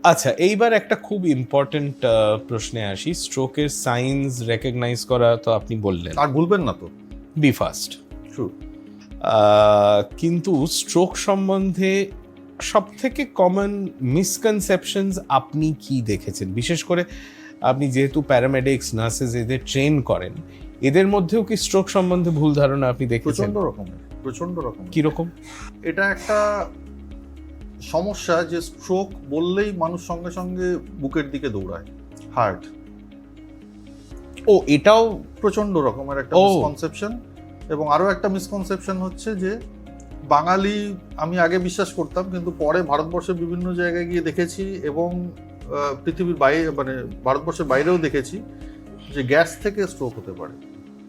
আচ্ছা এইবার একটা খুব ইম্পর্টেন্ট প্রশ্নে আসি। স্ট্রোকের সাইন্স রেকগনাইজ করা তো আপনি বললেন। আর ভুলবেন না তো। বি ফাস্ট ট্রু কিন্তু স্ট্রোক সম্বন্ধে সব থেকে কমন মিসকনসেপশনস আপনি কি দেখেছেন? বিশেষ করে আপনি যেহেতু প্যারামেডিক্স নার্সেস এদের ট্রেন করেন এদের মধ্যেও কি স্ট্রোক সম্বন্ধে ভুল ধারণা আপনি দেখেছেন? প্রচণ্ড রকমের প্রচণ্ড রকমের। কীরকম? এটা একটা সমস্যা যে স্ট্রোক বললেই মানুষ সঙ্গে সঙ্গে বুকের দিকে দৌড়ায় হার্ট ও এটাও প্রচণ্ড রকমের একটা। মিসকনসেপশন এবং আরও একটা মিসকনসেপশন হচ্ছে যে বাঙালি আমি আগে বিশ্বাস করতাম কিন্তু পরে ভারতবর্ষের বিভিন্ন জায়গায় গিয়ে দেখেছি এবং পৃথিবীর বাইরে মানে ভারতবর্ষের বাইরেও দেখেছি যে গ্যাস থেকে স্ট্রোক হতে পারে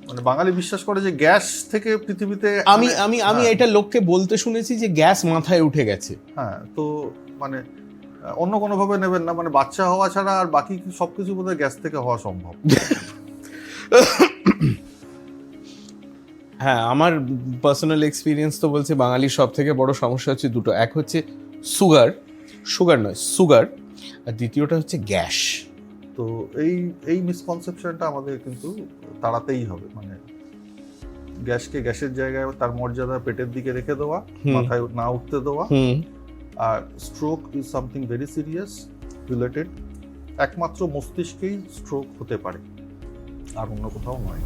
মানে বাঙালি বিশ্বাস করে যে গ্যাস থেকে পৃথিবীতে আমি মানে- আমি আমি হ্যাঁ। এটা লোককে বলতে শুনেছি যে গ্যাস মাথায় উঠে গেছে। হ্যাঁ তো মানে অন্য কোনোভাবে নেবেন না মানে বাচ্চা হওয়া ছাড়া আর বাকি সব কিছু বোধহয় গ্যাস থেকে হওয়া সম্ভব। হ্যাঁ আমার পার্সোনাল এক্সপিরিয়েন্স তো বলছে বাঙালির সব থেকে বড় সমস্যা হচ্ছে দুটো। এক হচ্ছে সুগার সুগার নয় সুগার আর দ্বিতীয়টা হচ্ছে গ্যাস। তো এই এই মিসকনসেপশনটা আমাদের কিন্তু তাড়াতেই হবে। মানে গ্যাসকে গ্যাসের জায়গায় তার মর্যাদা পেটের দিকে রেখে দেওয়া মাথায় না উঠতে দেওয়া আর stroke is something very serious related একমাত্র মস্তিষ্কেই স্ট্রোক হতে পারে আর অন্য কোথাও নয়।